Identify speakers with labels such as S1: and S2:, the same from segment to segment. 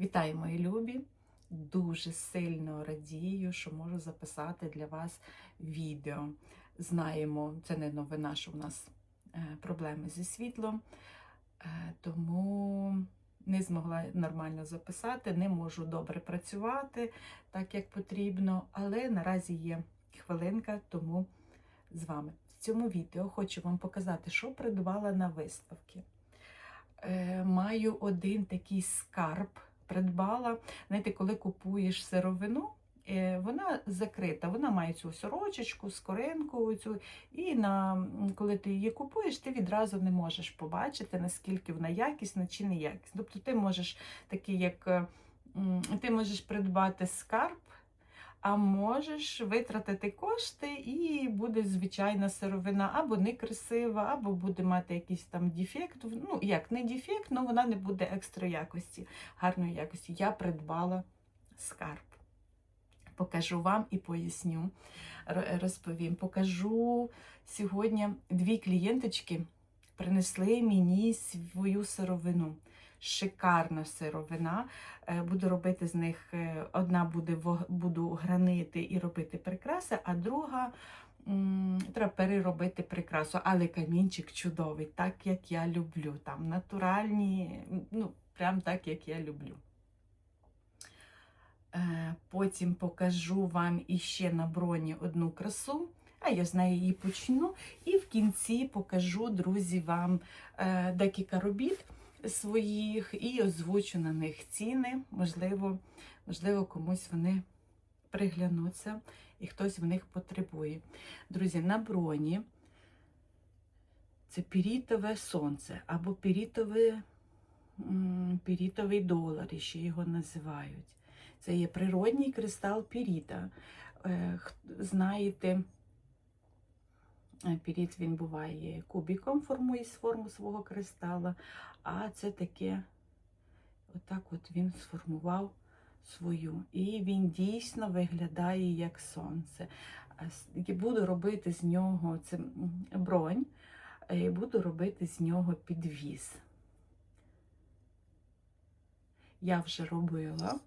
S1: Вітаю, мої любі! Дуже сильно радію, що можу записати для вас відео. Знаємо, це не новина, що в нас е, проблеми зі світлом, е, тому не змогла нормально записати, не можу добре працювати так, як потрібно, але наразі є хвилинка, тому з вами. В цьому відео хочу вам показати, що придбала на виставки. Е, Маю один такий скарб придбала. Знаєте, коли купуєш сировину, е, вона закрита, вона має цю сорочечку, скоринку цю, і на, коли ти її купуєш, ти відразу не можеш побачити, наскільки вона якісна чи не якісна. Тобто ти можеш такий, як ти можеш придбати скарб. А можеш витратити кошти, і буде звичайна сировина, або некрасива, або буде мати якийсь там дефект. Ну, як не дефект, але вона не буде екстра якості, гарної якості. Я придбала скарб. Покажу вам і поясню, розповім. Покажу сьогодні дві клієнточки принесли мені свою сировину. Шикарна сировина. Е, Буду робити з них е, одна буде буду гранити і робити прикраси, а друга треба переробити прикрасу. Але камінчик чудовий, так як я люблю. Там натуральні, ну, прям так, як я люблю. Е, Потім покажу вам іще на броні одну красу, а я з неї її почну. І в кінці покажу, друзі, вам декілька робіт своїх і озвучу на них ціни. Можливо, можливо, комусь вони приглянуться і хтось в них потребує. Друзі, на броні це пірітове сонце або пірітове, пірітовий долар, ще його називають. Це є природній кристал піріта. Е, Знаєте, піріт він буває кубіком, формує форму свого кристала, а це таке, отак от він сформував свою. І він дійсно виглядає як сонце. Буду робити з нього це бронь, е, і буду робити з нього підвіз. Я вже робила.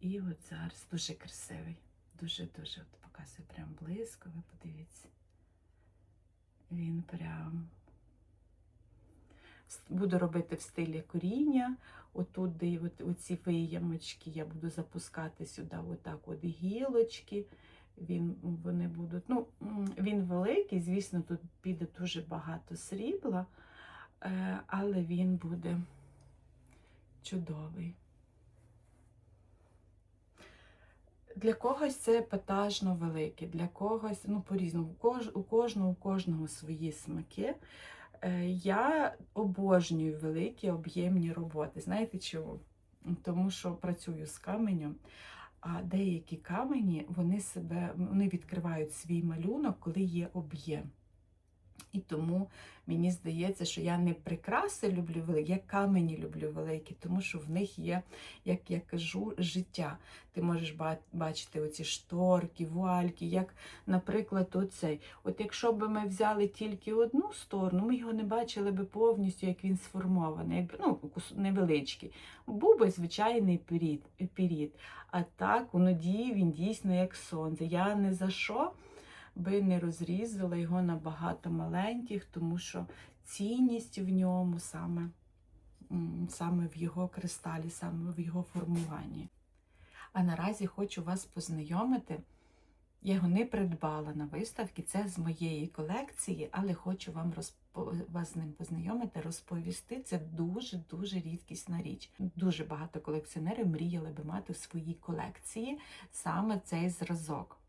S1: І от зараз дуже красивий. Дуже-дуже от показує прям близько, ви подивіться. Він прям буду робити в стилі коріння. Отут, де от, оці виямочки, я буду запускати сюди отак от гілочки. Він, вони будуть, ну, він великий, звісно, тут піде дуже багато срібла, е, але він буде чудовий. Для когось це епатажно велике, для когось, ну, по-різному, у, кож, у кожного, у кожного свої смаки. Е, Я обожнюю великі об'ємні роботи. Знаєте чому? Тому що працюю з каменем, а деякі камені вони себе вони відкривають свій малюнок, коли є об'єм. І тому мені здається, що я не прикраси люблю великі, я камені люблю великі, тому що в них є, як я кажу, життя. Ти можеш бачити оці шторки, вуальки, як, наприклад, оцей. От якщо б ми взяли тільки одну сторону, ми його не бачили би повністю, як він сформований, якби, ну, невеличкий. Був би звичайний пірід, пірід. А так, воно діє, він дійсно як сонце. Я не за що би не розрізала його на багато маленьких, тому що цінність в ньому саме, саме в його кристалі, саме в його формуванні. А наразі хочу вас познайомити. Я його не придбала на виставці, це з моєї колекції, але хочу вам розпо... вас з ним познайомити, розповісти. Це дуже-дуже рідкісна річ. Дуже багато колекціонерів мріяли би мати в своїй колекції саме цей зразок.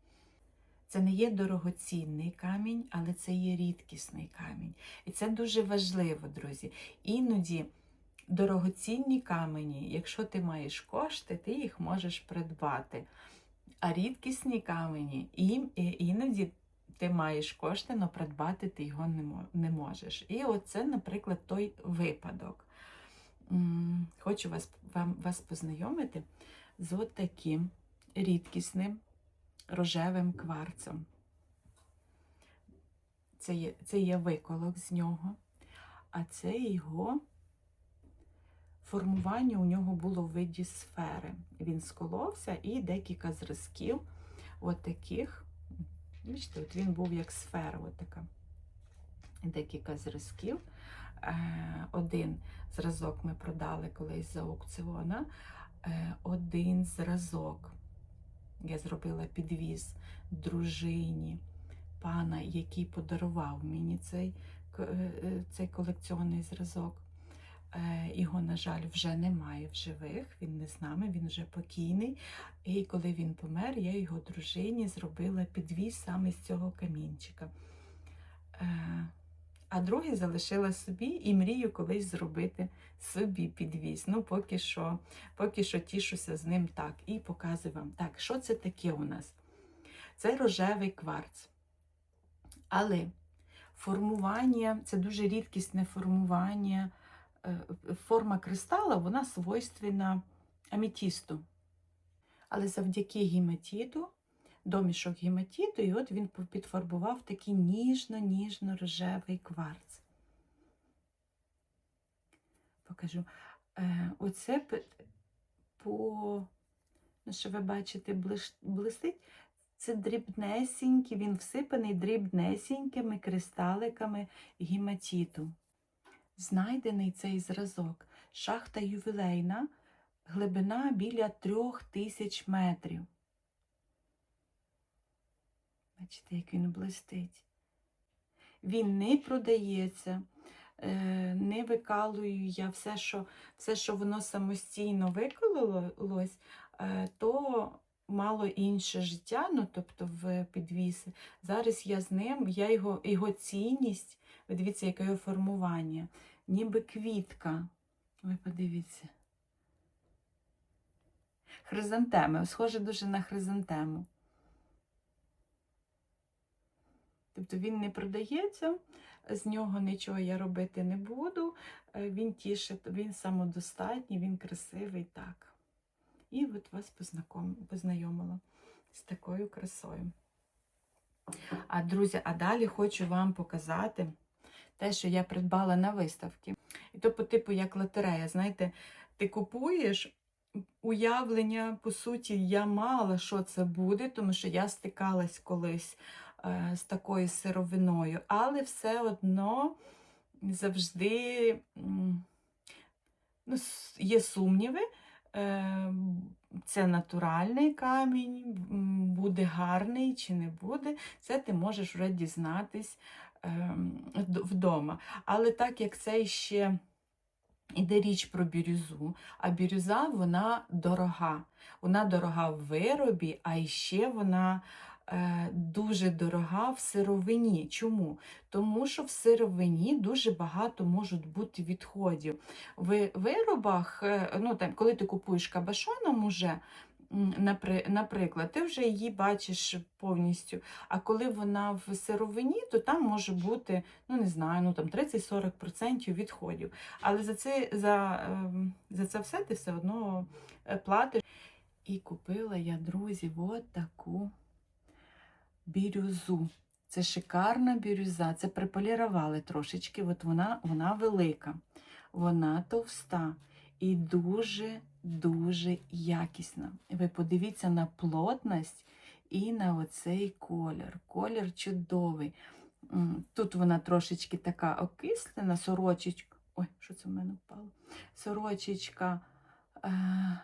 S1: Це не є дорогоцінний камінь, але це є рідкісний камінь. І це дуже важливо, друзі. Іноді дорогоцінні камені, якщо ти маєш кошти, ти їх можеш придбати. А рідкісні камені, ім- іноді ти маєш кошти, але придбати ти його не можеш. І оце, наприклад, той випадок. Хочу вас, вам, вас познайомити з отаким рідкісним рожевим кварцом. Це є, це є виколок з нього, а це його формування у нього було в виді сфери. Він сколовся і декілька зразків, от таких. Бачите, от він був як сфера, от така. Декілька зразків. Е, Один зразок ми продали колись за аукціона. Е, Один зразок я зробила підвіз дружині пана, який подарував мені цей, е, е, цей колекціонний зразок. Е, Його, на жаль, вже немає в живих, він не з нами, він вже покійний. І коли він помер, я його дружині зробила підвіз саме з цього камінчика. А другий залишила собі і мрію колись зробити собі підвіз. Ну, поки що, поки що тішуся з ним так. І показую вам. Так, що це таке у нас? Це рожевий кварц. Але формування це дуже рідкісне формування. Е, Форма кристала вона свойственна аметісту. Але завдяки гематіту, домішок гематіту, і от він підфарбував такий ніжно-ніжно-рожевий кварц. Покажу. Е, Оце по, ну, що ви бачите, блистить. Це дрібнесенький, він всипаний дрібнесенькими кристаликами гематіту. Знайдений цей зразок. Шахта ювілейна, глибина біля трьох тисяч метрів. Бачите, як він блистить. Він не продається, е, не викалую я все, що, все, що воно самостійно викололось, е, то мало інше життя, ну тобто в підвіси. Зараз я з ним, я його, його цінність, ви дивіться, яке його формування, ніби квітка. Ви подивіться. Хризантеми, схоже дуже на хризантему. Тобто він не продається, з нього нічого я робити не буду. Е, Він тішить, він самодостатній, він красивий так. І от вас познайомила з такою красою. А друзі, а далі хочу вам показати те, що я придбала на виставці. І то по типу як лотерея. Знаєте, ти купуєш уявлення, по суті, я мала, що це буде, тому що я стикалась колись з такою сировиною, але все одно завжди ну, є сумніви. Е, Це натуральний камінь, буде гарний чи не буде. Це ти можеш вже дізнатись ем, вдома. Але так як це ще іде річ про бірюзу, а бірюза вона дорога. Вона дорога в виробі, а ще вона е, дуже дорога в сировині. Чому? Тому що в сировині дуже багато можуть бути відходів. В виробах, е, ну, там, коли ти купуєш кабашоном уже, наприклад, ти вже її бачиш повністю. А коли вона в сировині, то там може бути, ну не знаю, ну там 30-40% відходів. Але за це, за, ем, за це все ти все одно е, платиш. І купила я, друзі, от таку бірюзу. Це шикарна бірюза. Це приполірували трошечки. От вона, вона велика, вона товста і дуже-дуже якісна. Ви подивіться на плотність і на оцей колір. Колір чудовий. Тут вона трошечки така окислена, сорочечка. Ой, що це в мене впало? Сорочечка. Е-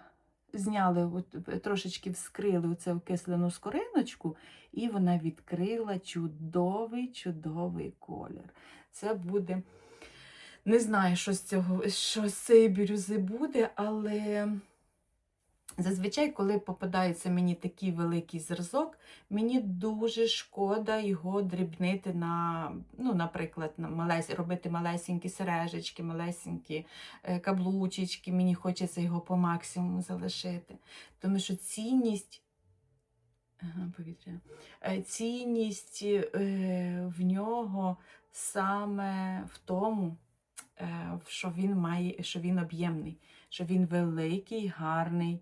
S1: Зняли, от, е, трошечки вскрили оцю окислену скориночку, і вона відкрила чудовий, чудовий колір. Це буде, не знаю, що з цього, що з цієї бірюзи буде, але зазвичай, коли попадається мені такий великий зразок, мені дуже шкода його дрібнити на, ну, наприклад, на малесь, робити малесенькі сережечки, малесенькі е, каблучечки. Мені хочеться його по максимуму залишити. Тому що цінність. Повітря. Е, Цінність е, в нього саме в тому, що він має, що він об'ємний, що він великий, гарний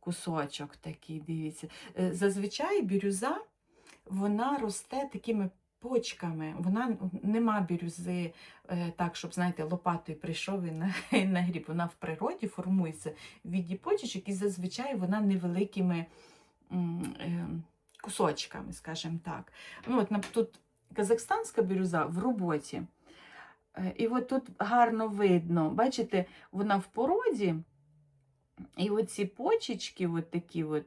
S1: кусочок такий, дивіться. Е, Зазвичай бірюза вона росте такими почками. Вона нема бірюзи е, так, щоб, знаєте, лопатою прийшов і на, і нагріб. Вона в природі формується в віді почечок, і зазвичай вона невеликими е, кусочками, скажімо так. Ну, от, тут казахстанська бірюза в роботі. І от тут гарно видно, бачите, вона в породі, і оці почечки, от такі от,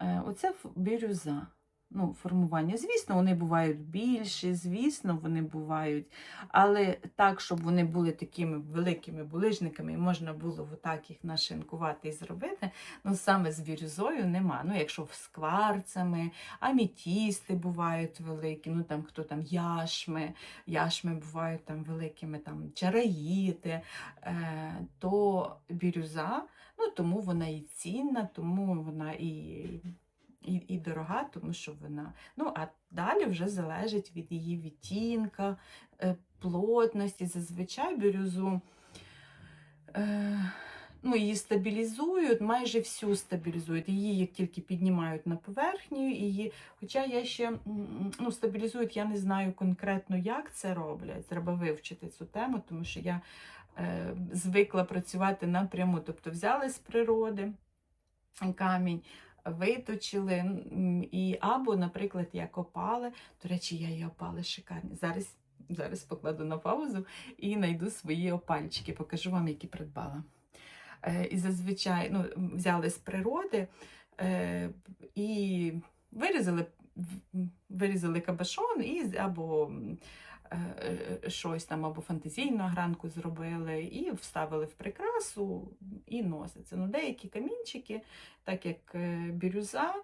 S1: е, оце бірюза. Ну, формування. Звісно, вони бувають більші, звісно, вони бувають, але так, щоб вони були такими великими булижниками, і можна було отак їх нашинкувати і зробити, ну саме з бірюзою нема. Ну, якщо з кварцами, амітісти бувають великі, ну там хто там яшми, яшми бувають там великими, там чараїти, е, то бірюза, ну тому вона і цінна, тому вона і, і, і дорога, тому що вона. Ну, а далі вже залежить від її відтінка, е, плотності. Зазвичай бірюзу. Е, Ну, її стабілізують, майже всю стабілізують. Її як тільки піднімають на поверхню, її, хоча я ще ну, стабілізують, я не знаю конкретно, як це роблять. Треба вивчити цю тему, тому що я е, звикла працювати напряму. Тобто взяли з природи камінь, виточили, і або, наприклад, як опали. До речі, я її опали шикарні. Зараз, зараз покладу на паузу і знайду свої опальчики, покажу вам, які придбала. Е, І зазвичай ну, взяли з природи е, і вирізали, вирізали кабашон і, або щось там, або фантазійну гранку зробили, і вставили в прикрасу і носиться. Ну, деякі камінчики, так як е, бірюза,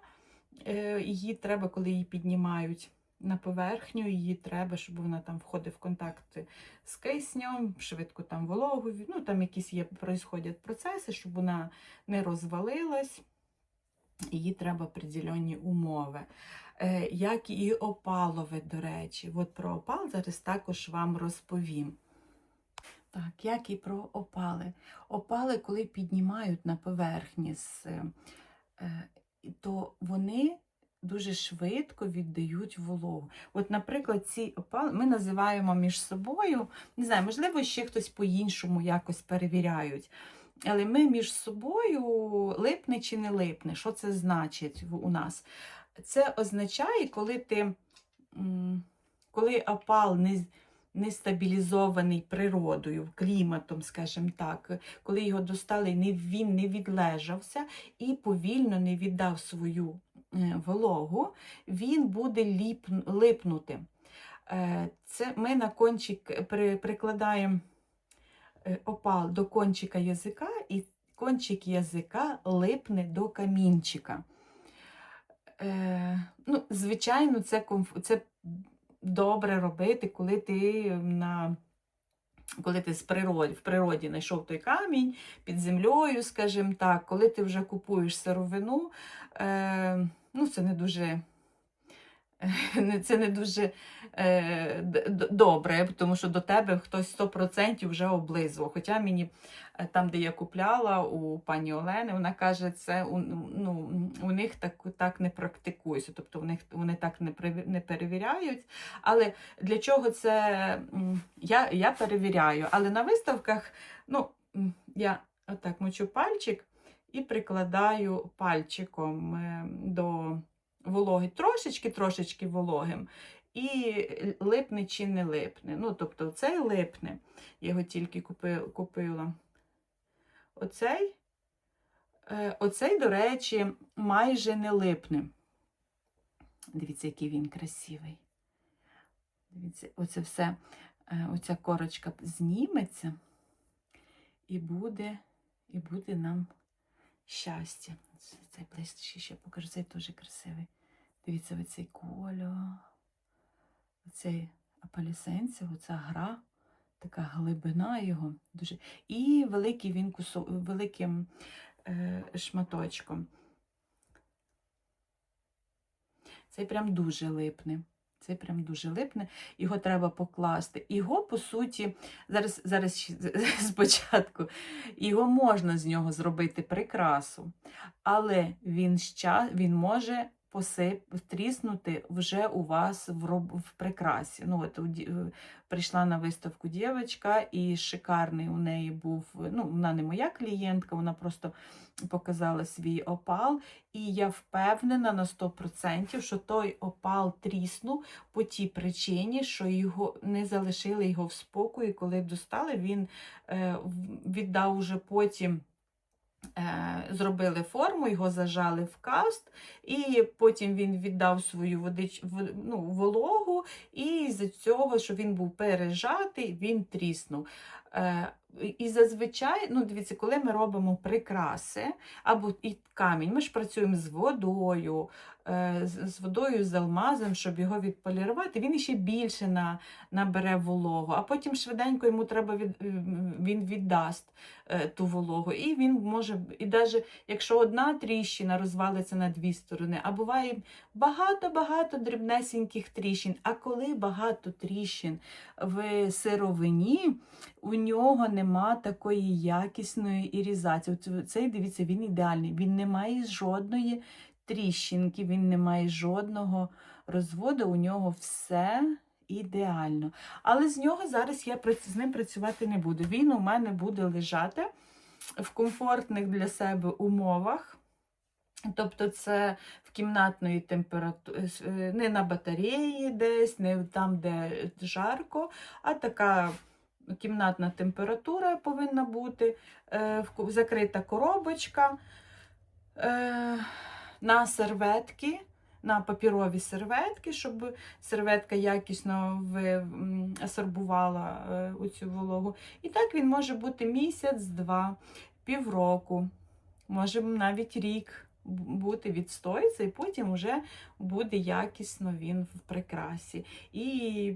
S1: е, її треба, коли її піднімають на поверхню, її треба, щоб вона там входить в контакт з киснем, швидко там вологу, ну там якісь є происходять процеси, щоб вона не розвалилась. Її треба определенні умови. Е, як і опалове, до речі. От про опал зараз також вам розповім. Так, як і про опали. Опали, коли піднімають на поверхні, е, е, то вони дуже швидко віддають вологу. От, наприклад, ці опали ми називаємо між собою, не знаю, можливо, ще хтось по-іншому якось перевіряють. Але ми між собою липне чи не липне. Що це значить у нас? Це означає, коли ти, коли опал не, не стабілізований природою, кліматом, скажімо так, коли його достали, він не відлежався і повільно не віддав свою е, вологу, він буде ліп, липнути. Е, Це ми на кончик при, прикладаємо е, опал до кончика язика, і кончик язика липне до камінчика. Е, ну, звичайно, це, комф... це добре робити, коли ти на коли ти з природи, в природі знайшов той камінь під землею, скажімо так, коли ти вже купуєш сировину, е, ну, це не дуже. Не- Це не дуже е, добре, тому що до тебе хтось 100% вже облизував. Хоча мені е, там, де я купляла у пані Олени, вона каже, це у, ну, у них так, так не практикується, тобто у них, вони так не, не перевіряють. Але для чого це я, я перевіряю. Але на виставках ну, я отак мочу пальчик і прикладаю пальчиком е, до вологи, трошечки-трошечки вологим. І липне чи не липне. Ну, тобто, цей липне, я його тільки купила. Оцей, е, оцей, до речі, майже не липне. Дивіться, який він красивий. Дивіться, оце все, е, оця корочка зніметься, і буде, і буде нам щастя. Це- Цей ближче ще покажу, цей дуже красивий. Дивіться, оцей кольор, оцей апалісенців, оця гра, така глибина його. Дуже... І великий він кусо... великим е, шматочком. Цей прям дуже липне. Цей прям дуже липне, його треба покласти. Його, по суті, зараз, зараз спочатку, його можна з нього зробити прикрасу, але він, ща, він може посип, тріснути вже у вас в, роб, в прикрасі. Ну, от, е, прийшла на виставку дівчинка, і шикарний у неї був, ну, вона не моя клієнтка, вона просто показала свій опал. І я впевнена на 100%, що той опал тріснув по тій причині, що його не залишили його в спокої. Коли достали, він е, віддав уже потім. Е, зробили форму, його зажали в каст, і потім він віддав свою водич, ну, вологу, і з цього, що він був пережатий, він тріснув. Е, і зазвичай, ну дивіться, коли ми робимо прикраси або і камінь, ми ж працюємо з водою, е, з, водою, з алмазом, щоб його відполірувати, він ще більше на, набере вологу, а потім швиденько йому треба від, він віддасть е, ту вологу. І він може, і навіть якщо одна тріщина розвалиться на дві сторони, а буває багато-багато дрібнесеньких тріщин. А коли багато тріщин в сировині, у нього нема такої якісної ірізації. Цей, дивіться, він ідеальний. Він не має жодної тріщинки, він не має жодного розводу, у нього все ідеально. Але з нього зараз я з ним працювати не буду. Він у мене буде лежати в комфортних для себе умовах. Тобто це в кімнатної температури, не на батареї десь, не там, де жарко, а така кімнатна температура повинна бути, е, закрита коробочка е, на серветки, на папірові серветки, щоб серветка якісно асорбувала е, оцю вологу. І так він може бути місяць-два, півроку, може навіть рік бути відстоїться, і потім вже буде якісно він в прикрасі. І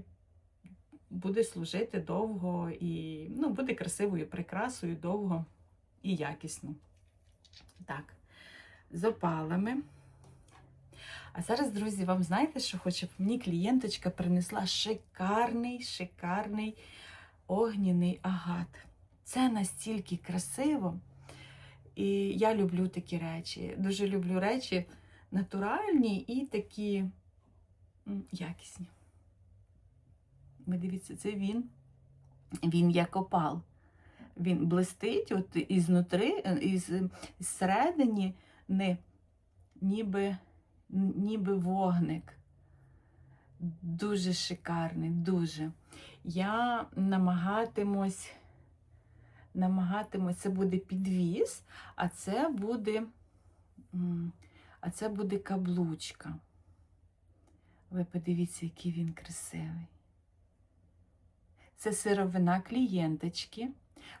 S1: буде служити довго і ну, буде красивою прикрасою довго і якісно. Так, з опалами. А зараз, друзі, вам знаєте, що хоче? Мені клієнточка принесла шикарний, шикарний огняний агат. Це настільки красиво. І я люблю такі речі. Дуже люблю речі натуральні і такі якісні. Ви дивіться, це він. Він як опал. Він блистить от ізнутри, е, із, зсередині не, ніби, ніби вогник. Дуже шикарний, дуже. Я намагатимусь, намагатимусь, це буде підвіз, а це буде, а це буде каблучка. Ви подивіться, який він красивий. Це сировина клієнточки.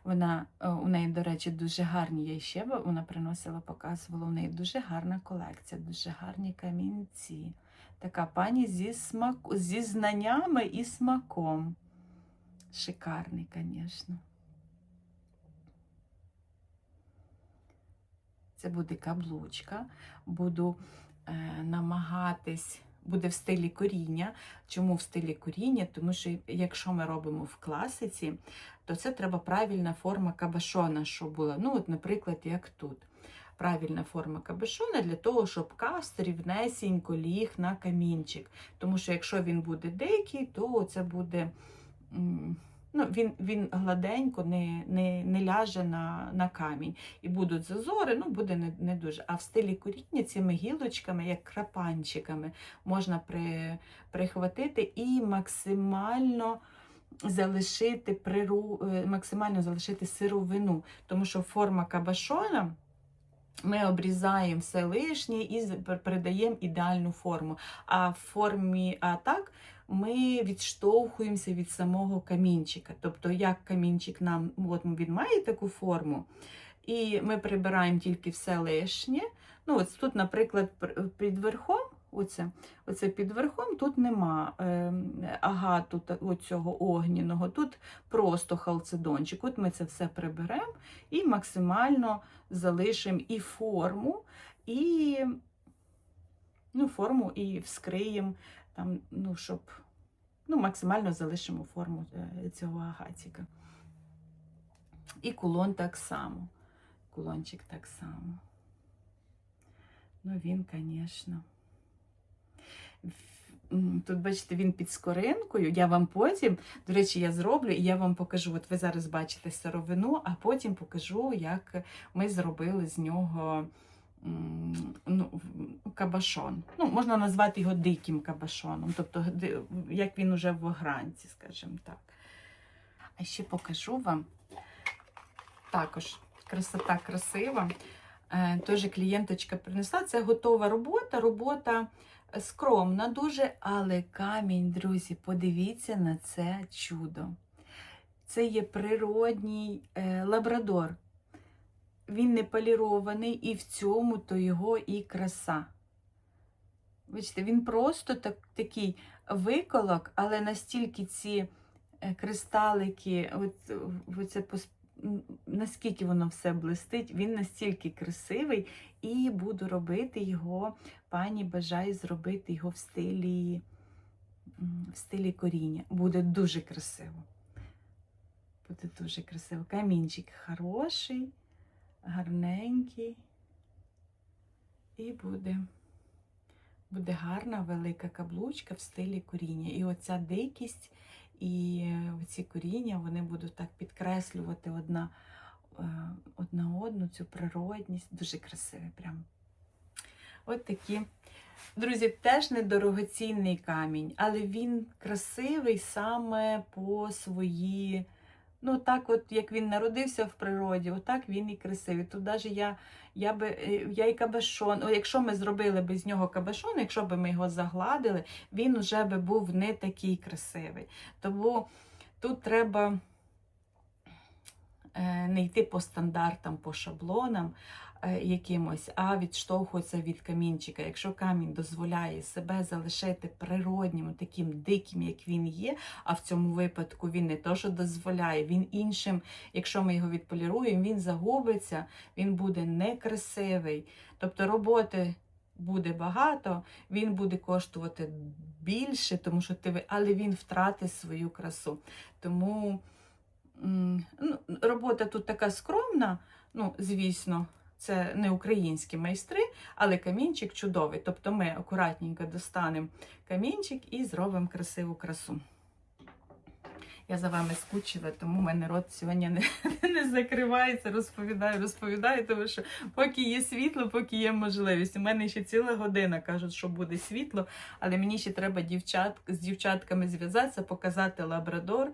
S1: Вона, е, у неї, до речі, дуже гарні є ще, вона приносила, показувала, у неї дуже гарна колекція, дуже гарні камінці. Така пані зі, смаку, зі знаннями і смаком. Шикарний, звісно. Це буде каблучка. Буду е, намагатись, буде в стилі коріння. Чому в стилі коріння? Тому що якщо ми робимо в класиці, то це треба правильна форма кабашона, щоб була. Ну, от, наприклад, як тут. Правильна форма кабешона для того, щоб каст рівнесінько ліг на камінчик. Тому що якщо він буде дикий, то це буде. Ну, він, він гладенько не, не, не ляже на, на камінь. І будуть зазори, ну буде не, не дуже. А в стилі коріння цими гілочками, як крапанчиками, можна при, прихватити і максимально залишити приру, е, максимально залишити сировину. Тому що форма кабашона. Ми обрізаємо все лишнє і передаємо ідеальну форму. А в формі а так ми відштовхуємося від самого камінчика. Тобто, як камінчик нам, от він має таку форму, і ми прибираємо тільки все лишнє. Ну, от тут, наприклад, під верхом, оце, оце під верхом, тут нема е, агату та- оцього огняного, тут просто халцедончик. От ми це все приберемо і максимально залишимо і форму, і ну, форму і вскриємо, там, ну, щоб ну, максимально залишимо форму е, цього агатіка. І кулон так само. Кулончик так само. Ну, він, звісно, Тут, бачите, він під скоринкою. Я вам потім, до речі, я зроблю і я вам покажу. От ви зараз бачите сировину, а потім покажу, як ми зробили з нього ну, кабашон. Ну, можна назвати його диким кабашоном, тобто як він уже в огранці, скажімо так. А ще покажу вам також красота красива. Е, Теж клієнточка принесла. Це готова робота. Робота скромна дуже, але камінь, друзі, подивіться на це чудо. Це є природній е, лабрадор. Він не полірований, і в цьому то його і краса. Бачите, він просто так, такий виколок, але настільки ці е, кристалики, от, оце наскільки воно все блистить, він настільки красивий, і буду робити його. Пані бажає зробити його в стилі, в стилі коріння. Буде дуже красиво. Буде дуже красиво. Камінчик хороший, гарненький. І буде, буде гарна велика каблучка в стилі коріння. І оця дикість і е, оці коріння вони будуть так підкреслювати одна, е, одна одну цю природність. Дуже красиві прям. От такі. Друзі, теж недорогоцінний камінь, але він красивий саме по свої. Ну, так, от як він народився в природі, отак він і красивий. Тут навіть я, я би е, я і кабашон. О, якщо ми зробили би з нього кабашон, якщо б ми його загладили, він вже би був не такий красивий. Тому тут треба е, не йти по стандартам, по шаблонам якимось, а відштовхуватися від камінчика. Якщо камінь дозволяє себе залишити природнім, таким диким, як він є, а в цьому випадку він не то, що дозволяє, він іншим, якщо ми його відполіруємо, він загубиться, він буде некрасивий. Тобто роботи. Буде багато, він буде коштувати більше, тому що ти але він втратить свою красу. Тому ну, робота тут така скромна, ну, звісно, це не українські майстри, але камінчик чудовий. Тобто ми акуратненько достанемо камінчик і зробимо красиву красу. Я за вами скучила, тому в мене рот сьогодні не, не закривається, розповідаю, розповідаю, тому що поки є світло, поки є можливість. У мене ще ціла година кажуть, що буде світло, але мені ще треба дівчат, з дівчатками зв'язатися, показати лабрадор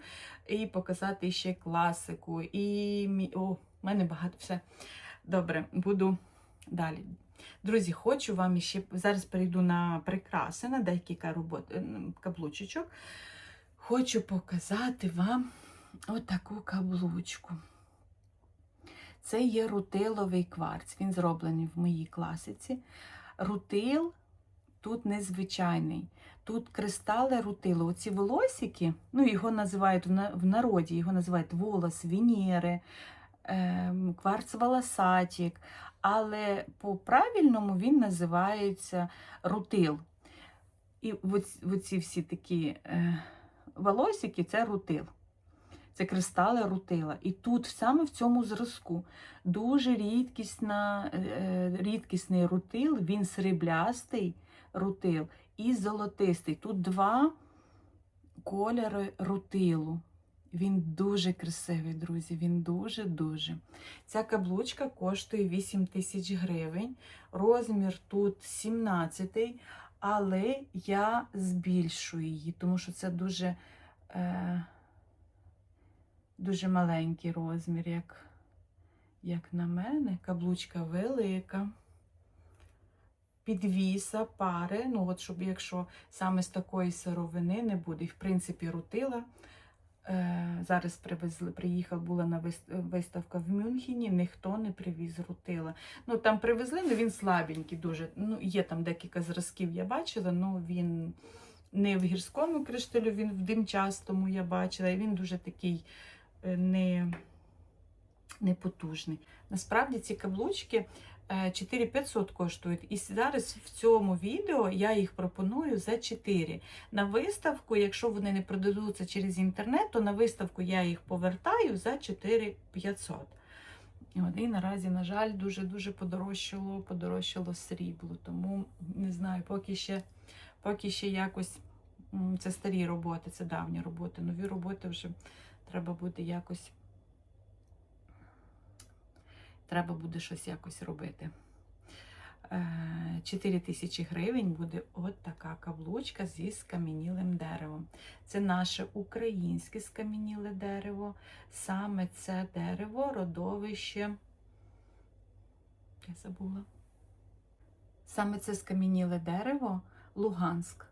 S1: і показати ще класику. І о, в мене багато все. Добре, буду далі. Друзі, хочу вам ще зараз перейду на прикраси, на декілька робот, е, каблучечок. Хочу показати вам отаку каблучку. Це є рутиловий кварц. Він зроблений в моїй класиці. Рутил тут незвичайний. Тут кристали рутилу. Оці волосики, ну його називають в народі, його називають волос Венери, кварц волосатік, але по-правильному він називається рутил. І оці, всі такі е, волосики це рутил. Це кристали рутила. І тут саме в цьому зразку дуже рідкісна, е, рідкісний рутил, він сріблястий рутил і золотистий. Тут два кольори рутилу. Він дуже красивий, друзі. Він дуже-дуже. Ця каблучка коштує 8 тисяч гривень. Розмір тут 17, але я збільшую її, тому що це дуже, е, дуже маленький розмір, як, як на мене. Каблучка велика. Підвіса, пари, ну от щоб якщо саме з такої сировини не буде. І в принципі, рутила. Е, зараз привезли, приїхав, була на вис- виставка в Мюнхені, ніхто не привіз рутила. Ну там привезли, але він слабенький дуже. Ну, є там декілька зразків, я бачила, але він не в гірському кришталю, він в димчастому я бачила, і він дуже такий е, не, непотужний. Насправді ці каблучки 4500 коштують. І зараз в цьому відео я їх пропоную за 4. На виставку, якщо вони не продадуться через інтернет, то на виставку я їх повертаю за 4500. І наразі, на жаль, дуже-дуже подорожчало, подорожчало срібло. Тому не знаю, поки ще, поки ще якось це старі роботи, це давні роботи. Нові роботи вже треба буде якось. Треба буде щось якось робити. 4 тисячі гривень буде от така каблучка зі скам'янілим деревом. Це наше українське скам'яніле дерево. Саме це дерево родовище. Я забула. Саме це скам'яніле дерево Луганськ.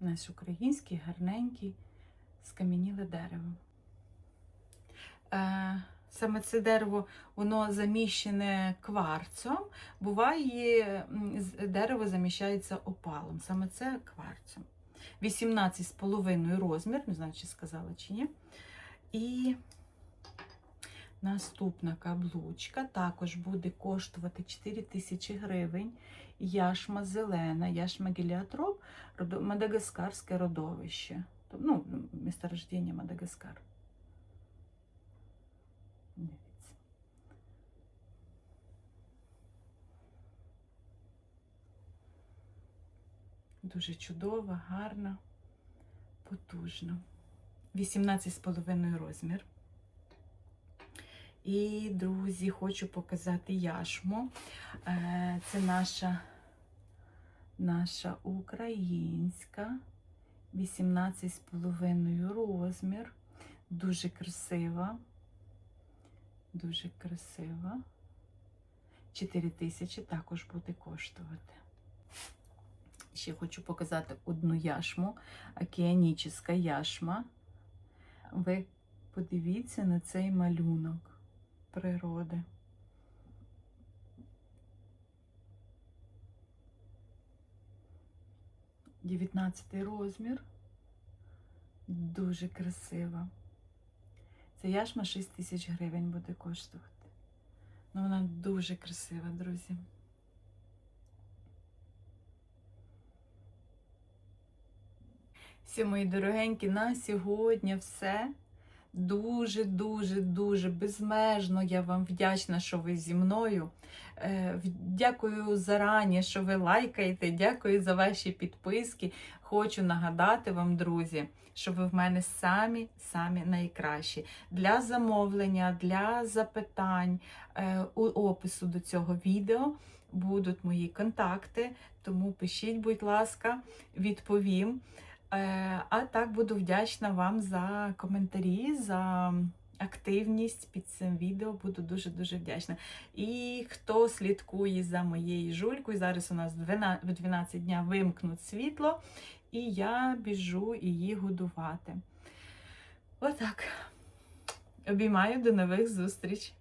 S1: Наш український, гарненький, скам'яніле дерево. Е, Саме це дерево, воно заміщене кварцом. Буває, дерево заміщається опалом. Саме це кварцем. 18,5 розмір, не знаю, чи сказала чи ні. І наступна каблучка також буде коштувати 4 тисячі гривень. Яшма зелена, яшма геліотроп, мадагаскарське родовище. Ну, месторождення Мадагаскар. Дивіться. Дуже чудова, гарна, потужна. 18,5 розмір. І, друзі, хочу показати яшму. Е, Це наша, наша українська. 18,5 розмір. Дуже красива. Дуже красива. 4 тисячі також буде коштувати. Ще хочу показати одну яшму, океанічна яшма. Ви подивіться на цей малюнок природи. Дев'ятнадцятий розмір. Дуже красива. Ця яшма 6 тисяч гривень буде коштувати. Ну, вона дуже красива, друзі. Всі мої дорогенькі, на сьогодні все. Дуже, дуже, дуже безмежно я вам вдячна, що ви зі мною. Е, Дякую зарані, що ви лайкаєте. Дякую за ваші підписки. Хочу нагадати вам, друзі, що ви в мене самі самі найкращі. Для замовлення, для запитань е, у опису до цього відео будуть мої контакти. Тому пишіть, будь ласка, відповім. Е, А так буду вдячна вам за коментарі, за активність під цим відео. Буду дуже-дуже вдячна. І хто слідкує за моєю жулькою, зараз у нас в 12 в 12 дня вимкнуть світло, і я біжу її годувати. Отак. Обіймаю до нових зустріч!